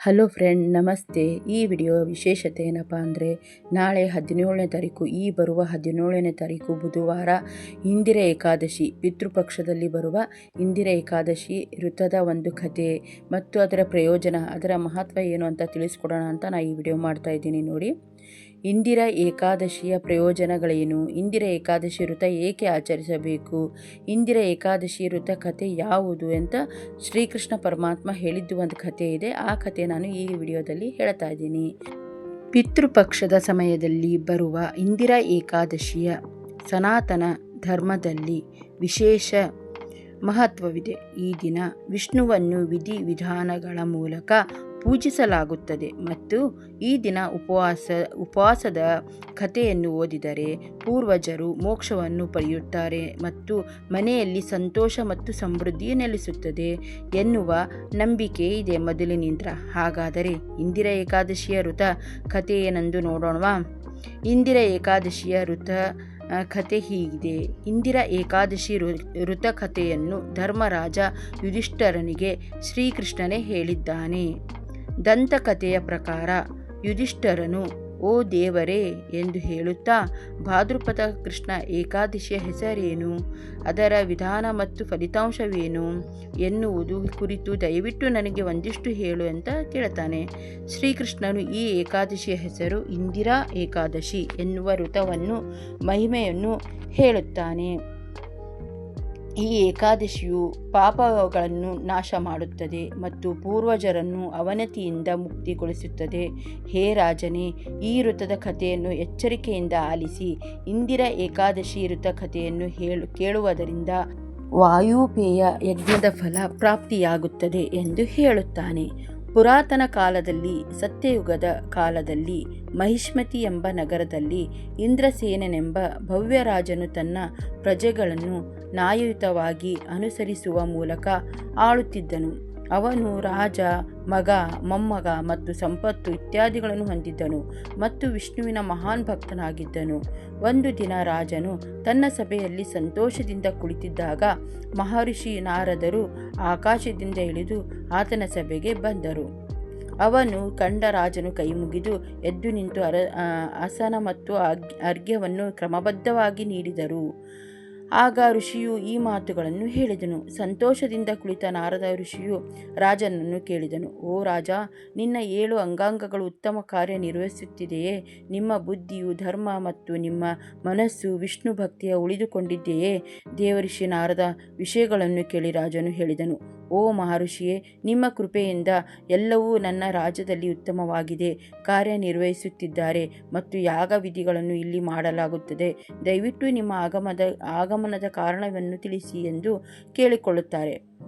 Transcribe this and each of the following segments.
Hello friend, ನಮಸ್ತೆ. ಈ video ವಿಶೇಷತೆ ಏನಪ್ಪ ಅಂದರೆ, ನಾಳೆ ಹದಿನೇಳನೇ ತಾರೀಕು, ಈ ಬರುವ ಹದಿನೇಳನೇ ತಾರೀಕು ಬುಧವಾರ ಇಂದಿರ ಏಕಾದಶಿ, ಪಿತೃಪಕ್ಷದಲ್ಲಿ ಬರುವ ಇಂದಿರ ಏಕಾದಶಿ ವೃತ್ತದ ಒಂದು ಕಥೆ. ಮತ್ತು ಅದರ ಪ್ರಯೋಜನ, ಅದರ ಮಹತ್ವ ಏನು ಅಂತ ತಿಳಿಸ್ಕೊಡೋಣ ಅಂತ ನಾನು ಈ ವಿಡಿಯೋ ಮಾಡ್ತಾ ಇದ್ದೀನಿ ನೋಡಿ. ಇಂದಿರ ಏಕಾದಶಿಯ ಪ್ರಯೋಜನಗಳೇನು? ಇಂದಿರ ಏಕಾದಶಿ ವೃತ ಏಕೆ ಆಚರಿಸಬೇಕು? ಇಂದಿರ ಏಕಾದಶಿ ವೃತ ಕಥೆ ಯಾವುದು ಅಂತ ಶ್ರೀಕೃಷ್ಣ ಪರಮಾತ್ಮ ಹೇಳಿದ್ದು ಒಂದು ಕಥೆ ಇದೆ. ಆ ಕಥೆ ನಾನು ಈ ವಿಡಿಯೋದಲ್ಲಿ ಹೇಳ್ತಾ ಇದ್ದೀನಿ. ಪಿತೃಪಕ್ಷದ ಸಮಯದಲ್ಲಿ ಬರುವ ಇಂದಿರ ಏಕಾದಶಿಯ ಸನಾತನ ಧರ್ಮದಲ್ಲಿ ವಿಶೇಷ ಮಹತ್ವವಿದೆ. ಈ ದಿನ ವಿಷ್ಣುವನ್ನು ವಿಧಿ ವಿಧಾನಗಳ ಮೂಲಕ ಪೂಜಿಸಲಾಗುತ್ತದೆ ಮತ್ತು ಈ ದಿನ ಉಪವಾಸ, ಉಪವಾಸದ ಕಥೆಯನ್ನು ಓದಿದರೆ ಪೂರ್ವಜರು ಮೋಕ್ಷವನ್ನು ಪಡೆಯುತ್ತಾರೆ ಮತ್ತು ಮನೆಯಲ್ಲಿ ಸಂತೋಷ ಮತ್ತು ಸಮೃದ್ಧಿ ನೆಲೆಸುತ್ತದೆ ಎನ್ನುವ ನಂಬಿಕೆ ಇದೆ ಮೊದಲಿನಿಂದ. ಹಾಗಾದರೆ ಇಂದಿರ ಏಕಾದಶಿಯ ಋತ ಕಥೆ ಏನೆಂದು ನೋಡೋಣವಾ? ಇಂದಿರ ಏಕಾದಶಿಯ ಋತ ಕಥೆ ಹೀಗಿದೆ. ಇಂದಿರ ಏಕಾದಶಿ ಋತ ಕಥೆಯನ್ನು ಧರ್ಮರಾಜ ಯುಧಿಷ್ಠರನಿಗೆ ಶ್ರೀಕೃಷ್ಣನೇ ಹೇಳಿದ್ದಾನೆ. ದಂತಕಥೆಯ ಪ್ರಕಾರ ಯುಧಿಷ್ಠರನು, ಓ ದೇವರೇ ಎಂದು ಹೇಳುತ್ತಾ ಭಾದ್ರಪದ ಕೃಷ್ಣ ಏಕಾದಶಿಯ ಹೆಸರೇನು, ಅದರ ವಿಧಾನ ಮತ್ತು ಫಲಿತಾಂಶವೇನು ಎನ್ನುವುದು ಕುರಿತು ದಯವಿಟ್ಟು ನನಗೆ ಒಂದಿಷ್ಟು ಹೇಳು ಅಂತ ಕೇಳ್ತಾನೆ ಶ್ರೀಕೃಷ್ಣನು ಈ ಏಕಾದಶಿಯ ಹೆಸರು ಇಂದಿರಾ ಏಕಾದಶಿ ಎನ್ನುವ ಋತವನ್ನು ಮಹಿಮೆಯನ್ನು ಹೇಳುತ್ತಾನೆ. ಈ ಏಕಾದಶಿಯು ಪಾಪಗಳನ್ನು ನಾಶ ಮಾಡುತ್ತದೆ ಮತ್ತು ಪೂರ್ವಜರನ್ನು ಅವನತಿಯಿಂದ ಮುಕ್ತಿಗೊಳಿಸುತ್ತದೆ. ಹೇ ರಾಜನೇ, ಈ ಋತದ ಕಥೆಯನ್ನು ಎಚ್ಚರಿಕೆಯಿಂದ ಆಲಿಸಿ, ಇಂದಿರ ಏಕಾದಶಿ ಋತ ಕಥೆಯನ್ನು ಹೇಳು, ಕೇಳುವುದರಿಂದ ವಾಯುಪೇಯ ಯಜ್ಞದ ಫಲ ಪ್ರಾಪ್ತಿಯಾಗುತ್ತದೆ ಎಂದು ಹೇಳುತ್ತಾನೆ. ಪುರಾತನ ಕಾಲದಲ್ಲಿ, ಸತ್ಯಯುಗದ ಕಾಲದಲ್ಲಿ, ಮಹಿಷ್ಮತಿ ಎಂಬ ನಗರದಲ್ಲಿ ಇಂದ್ರಸೇನೆಂಬ ಭವ್ಯರಾಜನು ತನ್ನ ಪ್ರಜೆಗಳನ್ನು ನ್ಯಾಯಯುತವಾಗಿ ಅನುಸರಿಸುವ ಮೂಲಕ ಆಳುತ್ತಿದ್ದನು. ಅವನು ರಾಜ, ಮಗ, ಮೊಮ್ಮಗ ಮತ್ತು ಸಂಪತ್ತು ಇತ್ಯಾದಿಗಳನ್ನು ಹೊಂದಿದ್ದನು ಮತ್ತು ವಿಷ್ಣುವಿನ ಮಹಾನ್ ಭಕ್ತನಾಗಿದ್ದನು. ಒಂದು ದಿನ ರಾಜನು ತನ್ನ ಸಭೆಯಲ್ಲಿ ಸಂತೋಷದಿಂದ ಕುಳಿತಿದ್ದಾಗ ಮಹರ್ಷಿ ನಾರದರು ಆಕಾಶದಿಂದ ಇಳಿದು ಆತನ ಸಭೆಗೆ ಬಂದರು. ಅವನು ಕಂಡ ರಾಜನು ಕೈ ಮುಗಿದು ಎದ್ದು ನಿಂತು ಅರ ಆಸನ ಮತ್ತು ಅರ್ಘ್ಯವನ್ನು ಕ್ರಮಬದ್ಧವಾಗಿ ನೀಡಿದರು. ಆಗ ಋಷಿಯು ಈ ಮಾತುಗಳನ್ನು ಹೇಳಿದನು. ಸಂತೋಷದಿಂದ ಕುಳಿತ ನಾರದ ಋಷಿಯು ರಾಜನನ್ನು ಕೇಳಿದನು. ಓ ರಾಜ, ನಿನ್ನ ಏಳು ಅಂಗಾಂಗಗಳು ಉತ್ತಮ ಕಾರ್ಯ ನಿರ್ವಹಿಸುತ್ತಿದೆಯೇ? ನಿಮ್ಮ ಬುದ್ಧಿಯು ಧರ್ಮ ಮತ್ತು ನಿಮ್ಮ ಮನಸ್ಸು ವಿಷ್ಣು ಭಕ್ತಿಯ ಉಳಿದುಕೊಂಡಿದೆಯೇ? ದೇವಋಷಿ ನಾರದ ವಿಷಯಗಳನ್ನು ಕೇಳಿ ರಾಜನು ಹೇಳಿದನು. ಓ ಮಹರ್ಷಿಯೇ, ನಿಮ್ಮ ಕೃಪೆಯಿಂದ ಎಲ್ಲವೂ ನನ್ನ ರಾಜ್ಯದಲ್ಲಿ ಉತ್ತಮವಾಗಿದೆ. ಕಾರ್ಯನಿರ್ವಹಿಸುತ್ತಿದ್ದಾರೆ ಮತ್ತು ಯಾಗ ವಿಧಿಗಳನ್ನು ಇಲ್ಲಿ ಮಾಡಲಾಗುತ್ತದೆ. ದಯವಿಟ್ಟು ನಿಮ್ಮ ಆಗಮದ, ಆಗಮನದ ಕಾರಣವನ್ನು ತಿಳಿಸಿ ಎಂದು ಕೇಳಿಕೊಳ್ಳುತ್ತಾರೆ.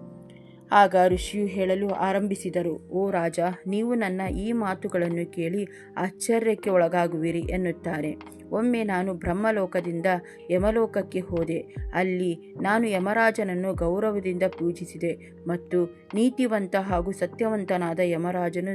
ಆಗ ಋಷಿಯು ಹೇಳಲು ಆರಂಭಿಸಿದರು, ಓ ರಾಜ, ನೀವು ನನ್ನ ಈ ಮಾತುಗಳನ್ನು ಕೇಳಿ ಆಶ್ಚರ್ಯಕ್ಕೆ ಒಳಗಾಗುವಿರಿ ಎನ್ನುತ್ತಾರೆ. ಒಮ್ಮೆ ನಾನು ಬ್ರಹ್ಮಲೋಕದಿಂದ ಯಮಲೋಕಕ್ಕೆ ಹೋದೆ. ಅಲ್ಲಿ ನಾನು ಯಮರಾಜನನ್ನು ಗೌರವದಿಂದ ಪೂಜಿಸಿದೆ ಮತ್ತು ನೀತಿವಂತ ಹಾಗೂ ಸತ್ಯವಂತನಾದ ಯಮರಾಜನು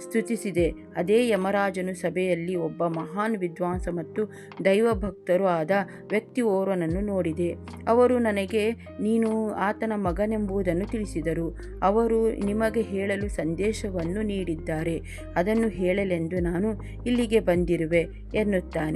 ಸ್ತುತಿಸಿದೆ. ಅದೇ ಯಮರಾಜನು ಸಭೆಯಲ್ಲಿ ಒಬ್ಬ ಮಹಾನ್ ವಿದ್ವಾಂಸ ಮತ್ತು ದೈವಭಕ್ತರು ಆದ ವ್ಯಕ್ತಿ ಓರ್ವನನ್ನು ನೋಡಿದೆ. ಅವರು ನನಗೆ, ನೀನು ಆತನ ಮಗನೆಂಬುದನ್ನು ತಿಳಿಸಿದರು. ಅವರು ನಿಮಗೆ ಹೇಳಲು ಸಂದೇಶವನ್ನು ನೀಡಿದ್ದಾರೆ. ಅದನ್ನು ಹೇಳಲೆಂದು ನಾನು ಇಲ್ಲಿಗೆ ಬಂದಿರುವೆ, ಎನ್ನುತ್ತಾನೆ.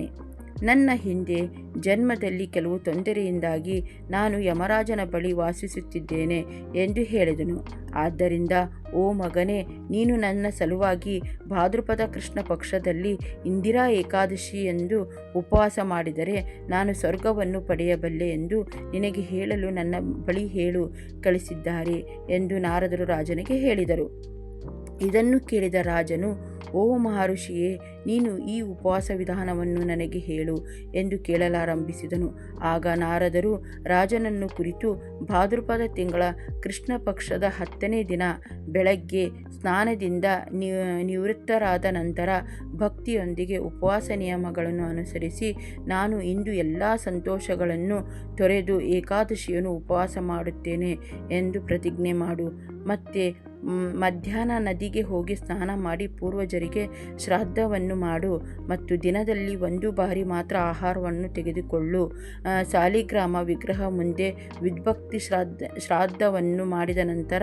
ನನ್ನ ಹಿಂದೆ ಜನ್ಮದಲ್ಲಿ ಕೆಲವು ತೊಂದರೆಯಿಂದಾಗಿ ನಾನು ಯಮರಾಜನ ಬಳಿ ವಾಸಿಸುತ್ತಿದ್ದೇನೆ ಎಂದು ಹೇಳಿದನು. ಆದ್ದರಿಂದ, ಓ ಮಗನೇ, ನೀನು ನನ್ನ ಸಲುವಾಗಿ ಭಾದ್ರಪದ ಕೃಷ್ಣ ಪಕ್ಷದಲ್ಲಿ ಇಂದಿರಾ ಏಕಾದಶಿ ಎಂದು ಉಪವಾಸ ಮಾಡಿದರೆ ನಾನು ಸ್ವರ್ಗವನ್ನು ಪಡೆಯಬಲ್ಲೆ ಎಂದು ನಿನಗೆ ಹೇಳಲು ನನ್ನ ಬಳಿ ಹೇಳು ಕಳಿಸಿದ್ದಾರೆ ಎಂದು ನಾರದರು ರಾಜನಿಗೆ ಹೇಳಿದರು. ಇದನ್ನು ಕೇಳಿದ ರಾಜನು, ಓ ಮಹರ್ಷಿಯೇ, ನೀನು ಈ ಉಪವಾಸ ವಿಧಾನವನ್ನು ನನಗೆ ಹೇಳು ಎಂದು ಕೇಳಲಾರಂಭಿಸಿದನು. ಆಗ ನಾರದರು ರಾಜನನ್ನು ಕುರಿತು, ಭಾದ್ರಪದ ತಿಂಗಳ ಕೃಷ್ಣ ಪಕ್ಷದ ಹತ್ತನೇ ದಿನ ಬೆಳಗ್ಗೆ ಸ್ನಾನದಿಂದ ನಿವೃತ್ತರಾದ ನಂತರ ಭಕ್ತಿಯೊಂದಿಗೆ ಉಪವಾಸ ನಿಯಮಗಳನ್ನು ಅನುಸರಿಸಿ, ನಾನು ಇಂದು ಎಲ್ಲ ಸಂತೋಷಗಳನ್ನು ತೊರೆದು ಏಕಾದಶಿಯನ್ನು ಉಪವಾಸ ಮಾಡುತ್ತೇನೆ ಎಂದು ಪ್ರತಿಜ್ಞೆ ಮಾಡು. ಮತ್ತೆ ಮಧ್ಯಾಹ್ನ ನದಿಗೆ ಹೋಗಿ ಸ್ನಾನ ಮಾಡಿ ಪೂರ್ವಜರಿಗೆ ಶ್ರಾದ್ದವನ್ನು ಮಾಡು ಮತ್ತು ದಿನದಲ್ಲಿ ಒಂದು ಬಾರಿ ಮಾತ್ರ ಆಹಾರವನ್ನು ತೆಗೆದುಕೊಳ್ಳು. ಸಾಲಿಗ್ರಾಮ ವಿಗ್ರಹ ಮುಂದೆ ವಿದ್ಭಕ್ತಿ ಶ್ರಾದ್ದ, ಶ್ರಾದ್ದವನ್ನು ಮಾಡಿದ ನಂತರ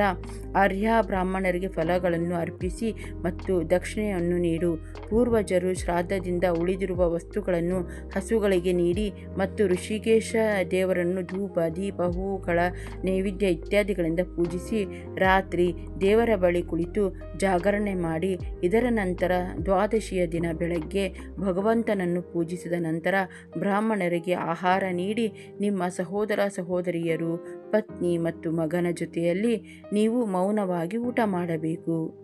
ಆರ್ಯ ಬ್ರಾಹ್ಮಣರಿಗೆ ಫಲಗಳನ್ನು ಅರ್ಪಿಸಿ ಮತ್ತು ದಕ್ಷಿಣೆಯನ್ನು ನೀಡು. ಪೂರ್ವಜರು ಶ್ರಾದ್ದದಿಂದ ಉಳಿದಿರುವ ವಸ್ತುಗಳನ್ನು ಹಸುಗಳಿಗೆ ನೀಡಿ ಮತ್ತು ಋಷಿಕೇಶ ದೇವರನ್ನು ಧೂಪ, ದೀಪ, ಹೂವುಗಳ ನೈವೇದ್ಯ ಇತ್ಯಾದಿಗಳಿಂದ ಪೂಜಿಸಿ ರಾತ್ರಿ ದೇವರ ಬಳಿ ಕುಳಿತು ಜಾಗರಣೆ ಮಾಡಿ, ಇದರ ನಂತರ ದ್ವಾದಶಿಯ ದಿನ ಬೆಳಗ್ಗೆ ಭಗವಂತನನ್ನು ಪೂಜಿಸಿದ ನಂತರ ಬ್ರಾಹ್ಮಣರಿಗೆ ಆಹಾರ ನೀಡಿ, ನಿಮ್ಮ ಸಹೋದರ ಸಹೋದರಿಯರು, ಪತ್ನಿ ಮತ್ತು ಮಗನ ಜೊತೆಯಲ್ಲಿ ನೀವು ಮೌನವಾಗಿ ಊಟ ಮಾಡಬೇಕು.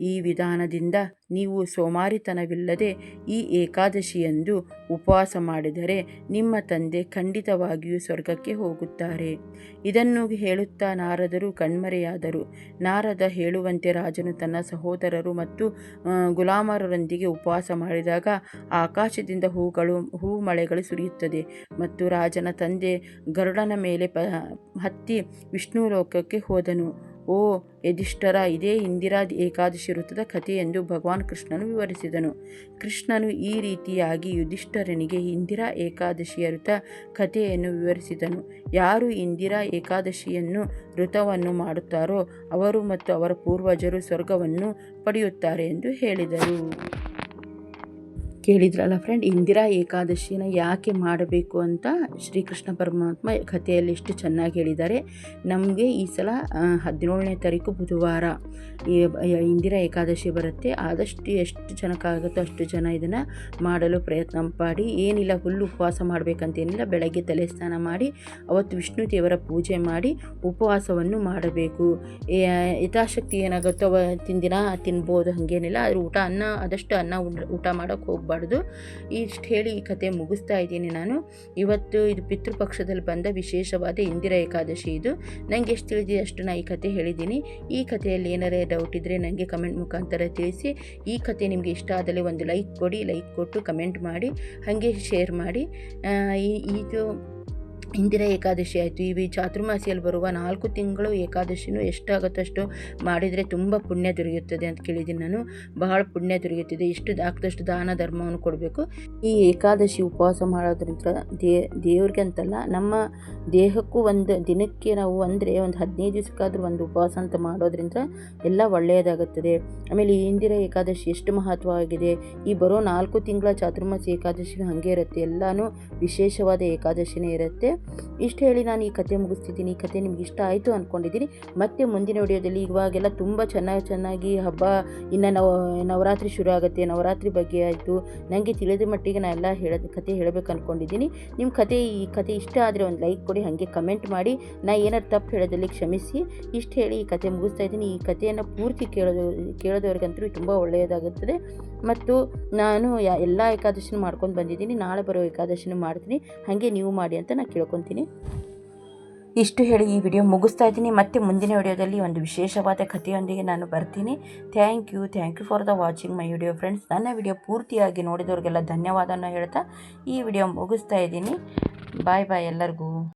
ಈ ವಿಧಾನದಿಂದ ನೀವು ಸೋಮಾರಿತನವಿಲ್ಲದೆ ಈ ಏಕಾದಶಿಯಂದು ಉಪವಾಸ ಮಾಡಿದರೆ ನಿಮ್ಮ ತಂದೆ ಖಂಡಿತವಾಗಿಯೂ ಸ್ವರ್ಗಕ್ಕೆ ಹೋಗುತ್ತಾರೆ. ಇದನ್ನು ಹೇಳುತ್ತಾ ನಾರದರು ಕಣ್ಮರೆಯಾದರು. ನಾರದ ಹೇಳುವಂತೆ ರಾಜನು ತನ್ನ ಸಹೋದರರು ಮತ್ತು ಗುಲಾಮರೊಂದಿಗೆ ಉಪವಾಸ ಮಾಡಿದಾಗ ಆಕಾಶದಿಂದ ಹೂಗಳು, ಹೂ ಮಳೆಗಳು ಸುರಿಯುತ್ತದೆ ಮತ್ತು ರಾಜನ ತಂದೆ ಗರುಡನ ಮೇಲೆ ಹತ್ತಿ ವಿಷ್ಣು ಲೋಕಕ್ಕೆ ಹೋದನು. ಓ, ಯಧಿಷ್ಠರ, ಇದೇ ಇಂದಿರಾ ಏಕಾದಶಿ ವೃತ್ತದ ಕಥೆ ಎಂದು ಭಗವಾನ್ ಕೃಷ್ಣನು ವಿವರಿಸಿದನು. ಕೃಷ್ಣನು ಈ ರೀತಿಯಾಗಿ ಯುಧಿಷ್ಠರನಿಗೆ ಇಂದಿರಾ ಏಕಾದಶಿಯ ವೃತ ಕಥೆಯನ್ನು ವಿವರಿಸಿದನು. ಯಾರು ಇಂದಿರಾ ಏಕಾದಶಿಯನ್ನು ವೃತವನ್ನು ಮಾಡುತ್ತಾರೋ, ಅವರು ಮತ್ತು ಅವರ ಪೂರ್ವಜರು ಸ್ವರ್ಗವನ್ನು ಪಡೆಯುತ್ತಾರೆ ಎಂದು ಹೇಳಿದರು. ಕೇಳಿದ್ರಲ್ಲ ಫ್ರೆಂಡ್ ಇಂದಿರಾ ಏಕಾದಶಿನ ಯಾಕೆ ಮಾಡಬೇಕು ಅಂತ ಶ್ರೀಕೃಷ್ಣ ಪರಮಾತ್ಮ ಕಥೆಯಲ್ಲಿ ಎಷ್ಟು ಚೆನ್ನಾಗಿ ಹೇಳಿದ್ದಾರೆ. ನಮಗೆ ಈ ಸಲ ಹದಿನೇಳನೇ ತಾರೀಕು ಬುಧವಾರ ಇಂದಿರಾ ಏಕಾದಶಿ ಬರುತ್ತೆ. ಆದಷ್ಟು ಎಷ್ಟು ಜನಕ್ಕಾಗುತ್ತೋ ಅಷ್ಟು ಜನ ಇದನ್ನು ಮಾಡಲು ಪ್ರಯತ್ನ ಮಾಡಿ, ಏನಿಲ್ಲ ಹುಲ್ಲು ಉಪವಾಸ ಮಾಡಬೇಕಂತೇನಿಲ್ಲ, ಬೆಳಗ್ಗೆ ತಲೆ ಸ್ನಾನ ಮಾಡಿ, ಅವತ್ತು ವಿಷ್ಣು ದೇವರ ಪೂಜೆ ಮಾಡಿ ಉಪವಾಸವನ್ನು ಮಾಡಬೇಕು. ಯಥಾಶಕ್ತಿ ಏನಾಗುತ್ತೋ ತಿಂದಿನ ದಿನ ತಿನ್ಬೋದು, ಹಾಗೇನಿಲ್ಲ, ಆದರೆ ಊಟ, ಅನ್ನ, ಆದಷ್ಟು ಅನ್ನ ಊಟ ಮಾಡೋಕ್ಕೆ ಹೋಗಬಾರ್ದು. ಇಷ್ಟು ಹೇಳಿ ಈ ಕತೆ ಮುಗಿಸ್ತಾ ಇದ್ದೀನಿ ನಾನು. ಇವತ್ತು ಇದು ಪಿತೃಪಕ್ಷದಲ್ಲಿ ಬಂದ ವಿಶೇಷವಾದ ಇಂದಿರ ಏಕಾದಶಿ ಇದು. ನನಗೆ ಎಷ್ಟು ತಿಳಿದಿದೆ ಅಷ್ಟು ನಾನು ಈ ಕತೆ ಹೇಳಿದ್ದೀನಿ. ಈ ಕಥೆಯಲ್ಲಿ ಏನಾರೇ ಡೌಟ್ ಇದ್ದರೆ ನನಗೆ ಕಮೆಂಟ್ ಮುಖಾಂತರ ತಿಳಿಸಿ. ಈ ಕತೆ ನಿಮಗೆ ಇಷ್ಟ ಆದಲ್ಲಿ ಒಂದು ಲೈಕ್ ಕೊಡಿ ಲೈಕ್ ಕೊಟ್ಟು ಕಮೆಂಟ್ ಮಾಡಿ, ಹಾಗೆ ಶೇರ್ ಮಾಡಿ. ಇದು ಇಂದಿರಾ ಏಕಾದಶಿ ಆಯಿತು. ಇವು ಈ ಚಾತುರ್ಮಾಸಿಯಲ್ಲಿ ಬರುವ ನಾಲ್ಕು ತಿಂಗಳು ಏಕಾದಶಿನೂ ಎಷ್ಟಾಗುತ್ತಷ್ಟು ಮಾಡಿದರೆ ತುಂಬ ಪುಣ್ಯ ದೊರೆಯುತ್ತದೆ ಅಂತ ಕೇಳಿದ್ದೀನಿ ನಾನು. ಬಹಳ ಪುಣ್ಯ ದೊರೆಯುತ್ತದೆ. ಎಷ್ಟು ಆಗದಷ್ಟು ದಾನ ಧರ್ಮವನ್ನು ಕೊಡಬೇಕು. ಈ ಏಕಾದಶಿ ಉಪವಾಸ ಮಾಡೋದ್ರಿಂದ ದೇ, ದೇವ್ರಿಗೆ ಅಂತಲ್ಲ, ನಮ್ಮ ದೇಹಕ್ಕೂ ಒಂದು ದಿನಕ್ಕೆ ನಾವು ಅಂದರೆ ಒಂದು ಹದಿನೈದು ದಿವಸಕ್ಕಾದರೂ ಒಂದು ಉಪವಾಸ ಅಂತ ಮಾಡೋದ್ರಿಂದ ಎಲ್ಲ ಒಳ್ಳೆಯದಾಗುತ್ತದೆ. ಆಮೇಲೆ ಈ ಇಂದಿರ ಏಕಾದಶಿ ಎಷ್ಟು ಮಹತ್ವವಾಗಿದೆ. ಈ ಬರೋ ನಾಲ್ಕು ತಿಂಗಳ ಚಾತುರ್ಮಾಸಿ ಏಕಾದಶಿ ಹಾಗೆ ಇರುತ್ತೆ. ಎಲ್ಲನೂ ವಿಶೇಷವಾದ ಏಕಾದಶಿನೇ ಇರುತ್ತೆ. ಇಷ್ಟು ಹೇಳಿ ನಾನು ಈ ಕತೆ ಮುಗಿಸ್ತಿದ್ದೀನಿ, ಈ ಕತೆ ನಿಮ್ಗೆ ಇಷ್ಟ ಆಯಿತು ಅಂದ್ಕೊಂಡಿದ್ದೀನಿ ಮತ್ತೆ ಮುಂದಿನ ವಿಡಿಯೋದಲ್ಲಿ ಇವಾಗೆಲ್ಲ ತುಂಬ ಚೆನ್ನಾಗಿ ಚೆನ್ನಾಗಿ ಹಬ್ಬ, ಇನ್ನು ನವ, ನವರಾತ್ರಿ ಶುರು ಆಗುತ್ತೆ, ನವರಾತ್ರಿ ಬಗ್ಗೆ ಆಯಿತು. ನನಗೆ ತಿಳಿದ ಮಟ್ಟಿಗೆ ನಾನು ಎಲ್ಲ ಹೇಳೋದು, ಕತೆ ಹೇಳಬೇಕು ಅಂದ್ಕೊಂಡಿದ್ದೀನಿ ನಿಮ್ಮ ಕತೆ, ಈ ಕತೆ ಇಷ್ಟ ಆದರೆ ಒಂದು ಲೈಕ್ ಕೊಡಿ, ಹಾಗೆ ಕಮೆಂಟ್ ಮಾಡಿ. ನಾ ಏನಾದ್ರು ತಪ್ಪು ಹೇಳೋದಲ್ಲಿ ಕ್ಷಮಿಸಿ. ಇಷ್ಟು ಹೇಳಿ ಈ ಕತೆ ಮುಗಿಸ್ತಾ ಇದ್ದೀನಿ. ಈ ಕಥೆಯನ್ನು ಪೂರ್ತಿ ಕೇಳೋದು, ಕೇಳೋದವ್ರಿಗಂತೂ ತುಂಬ ಒಳ್ಳೆಯದಾಗುತ್ತದೆ. ಮತ್ತು ನಾನು ಎಲ್ಲ ಏಕಾದಶಿನ ಮಾಡ್ಕೊಂಡು ಬಂದಿದ್ದೀನಿ. ನಾಳೆ ಬರೋ ಏಕಾದಶಿನ ಮಾಡ್ತೀನಿ. ಹಾಗೆ ನೀವು ಮಾಡಿ ಅಂತ ನಾನು ಕೇಳ್ಕೊತೀನಿ ಇಷ್ಟು ಹೇಳಿ ಈ ವಿಡಿಯೋ ಮುಗಿಸ್ತಾ ಇದ್ದೀನಿ. ಮತ್ತೆ ಮುಂದಿನ ವಿಡಿಯೋದಲ್ಲಿ ಒಂದು ವಿಶೇಷವಾದ ಕಥೆಯೊಂದಿಗೆ ನಾನು ಬರ್ತೀನಿ. Thank you thank you for the watching my video friends ನನ್ನ ವಿಡಿಯೋ ಪೂರ್ತಿಯಾಗಿ ನೋಡಿದವ್ರಿಗೆಲ್ಲ ಧನ್ಯವಾದನ ಹೇಳ್ತಾ ಈ ವಿಡಿಯೋ ಮುಗಿಸ್ತಾ ಇದ್ದೀನಿ. ಬಾಯ್ ಬಾಯ್ ಎಲ್ಲರಿಗೂ.